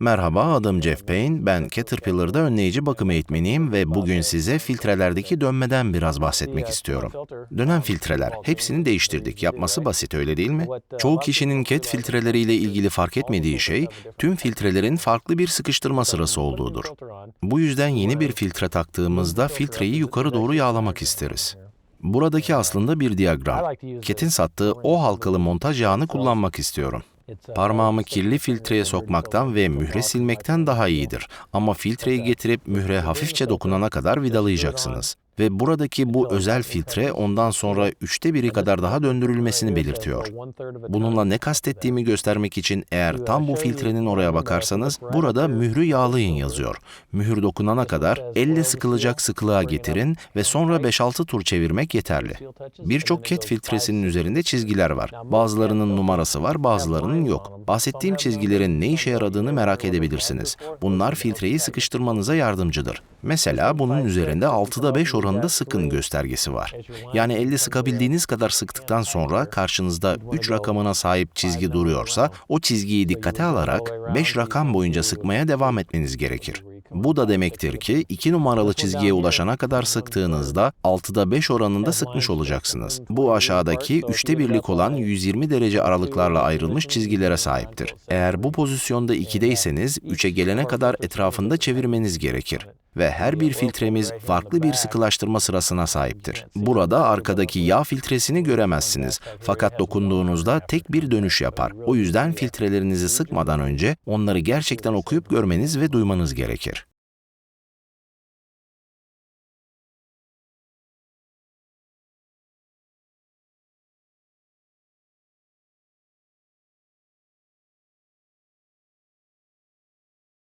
Merhaba, adım Jeff Payne. Ben Caterpillar'da önleyici bakım eğitmeniyim ve bugün size filtrelerdeki dönmeden biraz bahsetmek istiyorum. Dönen filtreler, hepsini değiştirdik. Yapması basit öyle değil mi? Çoğu kişinin CAT filtreleriyle ilgili fark etmediği şey, tüm filtrelerin farklı bir sıkıştırma sırası olduğudur. Bu yüzden yeni bir filtre taktığımızda filtreyi yukarı doğru yağlamak isteriz. Buradaki aslında bir diyagram. CAT'in sattığı o halkalı montaj yağını kullanmak istiyorum. Parmağımı kirli filtreye sokmaktan ve mühre silmekten daha iyidir. Ama filtreyi getirip mühre hafifçe dokunana kadar vidalayacaksınız. Ve buradaki bu özel filtre ondan sonra üçte biri kadar daha döndürülmesini belirtiyor. Bununla ne kastettiğimi göstermek için eğer tam bu filtrenin oraya bakarsanız burada mührü yağlayın yazıyor. Mühür dokunana kadar elle sıkılacak sıkılığa getirin ve sonra 5-6 tur çevirmek yeterli. Birçok ket filtresinin üzerinde çizgiler var. Bazılarının numarası var, bazılarının yok. Bahsettiğim çizgilerin ne işe yaradığını merak edebilirsiniz. Bunlar filtreyi sıkıştırmanıza yardımcıdır. Mesela bunun üzerinde 6'da 5 oranında sıkın göstergesi var. Yani elde sıkabildiğiniz kadar sıktıktan sonra karşınızda 3 rakamına sahip çizgi duruyorsa o çizgiyi dikkate alarak 5 rakam boyunca sıkmaya devam etmeniz gerekir. Bu da demektir ki 2 numaralı çizgiye ulaşana kadar sıktığınızda 6'da 5 oranında sıkmış olacaksınız. Bu aşağıdaki 3'te birlik olan 120 derece aralıklarla ayrılmış çizgilere sahiptir. Eğer bu pozisyonda 2'deyseniz 3'e gelene kadar etrafında çevirmeniz gerekir ve her bir filtremiz farklı bir sıkılaştırma sırasına sahiptir. Burada arkadaki yağ filtresini göremezsiniz fakat dokunduğunuzda tek bir dönüş yapar. O yüzden filtrelerinizi sıkmadan önce onları gerçekten okuyup görmeniz ve duymanız gerekir.